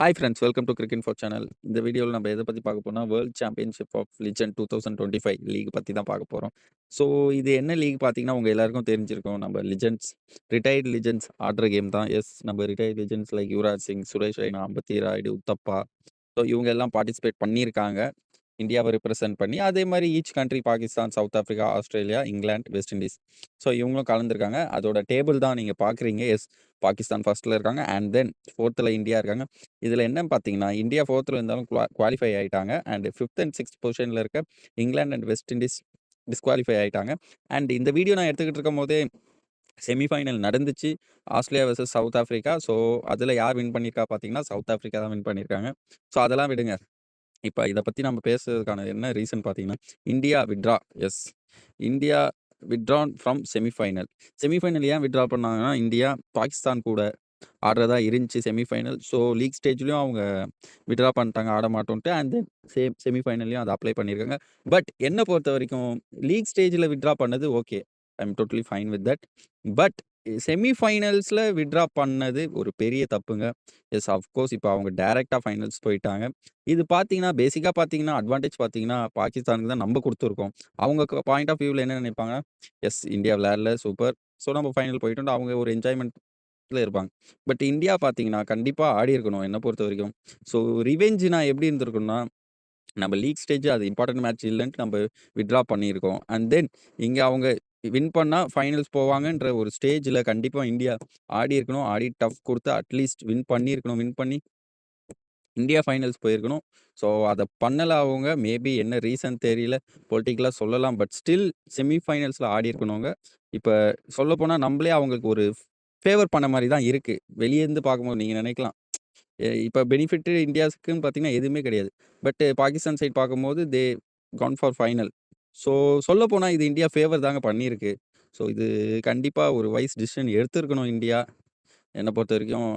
Hi friends welcome to cricket four channel இந்த வீடியோவில் நம்ம எதை பற்றி பார்க்க போனால் world championship of legends two thousand twenty five league பற்றி தான் பார்க்க போகிறோம் ஸோ இது என்ன லீக் பார்த்தீங்கன்னா உங்கள் எல்லாருக்கும் தெரிஞ்சிருக்கும். நம்ம லிஜெண்ட்ஸ் ரிட்டையர்ட் லிஜெண்ட்ஸ் ஆடுற கேம் தான். எஸ் நம்ம retired legends like Yuvraj Singh Suresh Raina Ambati Rayudu Uthappa so இவங்க எல்லாம் பார்ட்டிசிபேட் பண்ணியிருக்காங்க. இந்தியாவை ரிப்ரசென்ட் பண்ணி அதே மாதிரி each country Pakistan South Africa Australia England West Indies so இவங்களும் கலந்துருக்காங்க. அதோட டேபிள் தான் நீங்கள் பார்க்குறீங்க. எஸ் பாகிஸ்தான் ஃபர்ஸ்ட்டில் இருக்காங்க. அண்ட் தென் ஃபோர்த்தில் இந்தியா இருக்காங்க. இதில் என்னன்னு பார்த்தீங்கன்னா இந்தியா ஃபோர்த்தில் இருந்தாலும் குவாலிஃபை ஆகிட்டாங்க அண்ட் ஃபிஃப்த் அண்ட் சிக்ஸ்த் பொசிஷனில் இருக்க England and West Indies disqualify ஆகிட்டாங்க அண்ட் இந்த வீடியோ நான் எடுத்துக்கிட்டு இருக்கும் போதே செமிஃபைனல் நடந்துச்சு. Australia versus South Africa so அதில் யார் வின் பண்ணியிருக்கா பார்த்தீங்கன்னா சவுத் ஆஃப்ரிக்கா தான் வின் பண்ணியிருக்காங்க ஸோ அதெல்லாம் விடுங்க. இப்போ இதை பற்றி நம்ம பேசுறதுக்கான என்ன ரீசன் பார்த்தீங்கன்னா India withdraws India withdrawn from semifinal semifinal ஏன் விட்ரா பண்ணாங்கன்னா இந்தியா பாகிஸ்தான் கூட ஆடுறதா இருந்துச்சு செமிஃபைனல் ஸோ லீக் ஸ்டேஜ்லேயும் அவங்க விட்ரா பண்ணிட்டாங்க ஆட மாட்டோன்ட்டு அண்ட் தென் சேம் செமிஃபைனல்லையும் அதை அப்ளை பண்ணியிருக்காங்க பட் என்னை பொறுத்த வரைக்கும் லீக் ஸ்டேஜில் விட்ரா பண்ணது okay I am totally fine with that but செமிஃபைனல்ஸில் withdraw பண்ணது ஒரு பெரிய தப்புங்க. எஸ் அஃப்கோர்ஸ் இப்போ அவங்க டைரெக்டாக ஃபைனல்ஸ் போயிட்டாங்க. இது பார்த்தீங்கன்னா பேசிக்காக பார்த்தீங்கன்னா அட்வான்டேஜ் பார்த்தீங்கன்னா பாகிஸ்தானுக்கு தான் நம்ம கொடுத்துருக்கோம். அவங்க பாயிண்ட் ஆஃப் வியூவில் என்ன நினைப்பாங்க எஸ் இந்தியா விளையாடல சூப்பர். ஸோ நம்ம ஃபைனல் போயிட்டோம் அவங்க ஒரு என்ஜாய்மெண்ட்டில் இருப்பாங்க. பட் இந்தியா பார்த்தீங்கன்னா கண்டிப்பாக ஆடி இருக்கணும் என்னை பொறுத்த வரைக்கும். ஸோ ரிவெஞ்சு நான் எப்படி இருந்திருக்குன்னா நம்ம லீக் ஸ்டேஜ் அது இம்பார்ட்டன்ட் மேட்ச் இல்லைன்ட்டு நம்ம விட்ரா பண்ணியிருக்கோம். அண்ட் தென் இங்கே அவங்க வின் பண்ணால் ஃபைனல்ஸ் போவாங்கன்ற ஒரு ஸ்டேஜில் கண்டிப்பாக இந்தியா ஆடி இருக்கணும். ஆடி டஃப் கொடுத்து அட்லீஸ்ட் வின் பண்ணியிருக்கணும் வின் பண்ணி இந்தியா ஃபைனல்ஸ் போயிருக்கணும். ஸோ அதை பண்ணலை அவங்க மேபி என்ன ரீசன் தெரியல. பொலிட்டிக்கலாக சொல்லலாம். பட் ஸ்டில் செமி ஃபைனல்ஸில் ஆடி இருக்கணுங்க. இப்போ சொல்ல போனால் நம்மளே அவங்களுக்கு ஒரு ஃபேவர் பண்ண மாதிரி தான் இருக்குது வெளியேருந்து பார்க்கும்போது நீங்கள் நினைக்கலாம். இப்போ பெனிஃபிட்டு இந்தியாவுக்குன்னு பார்த்தீங்கன்னா எதுவுமே கிடையாது. பட் பாகிஸ்தான் சைட் பார்க்கும்போது they can for final so சொல்லப்போனால் இது இந்தியா ஃபேவர் தாங்க பண்ணியிருக்கு ஸோ இது கண்டிப்பாக ஒரு வைஸ் டிசிஷன் எடுத்திருக்கணும் இந்தியா. என்னை பொறுத்த வரைக்கும்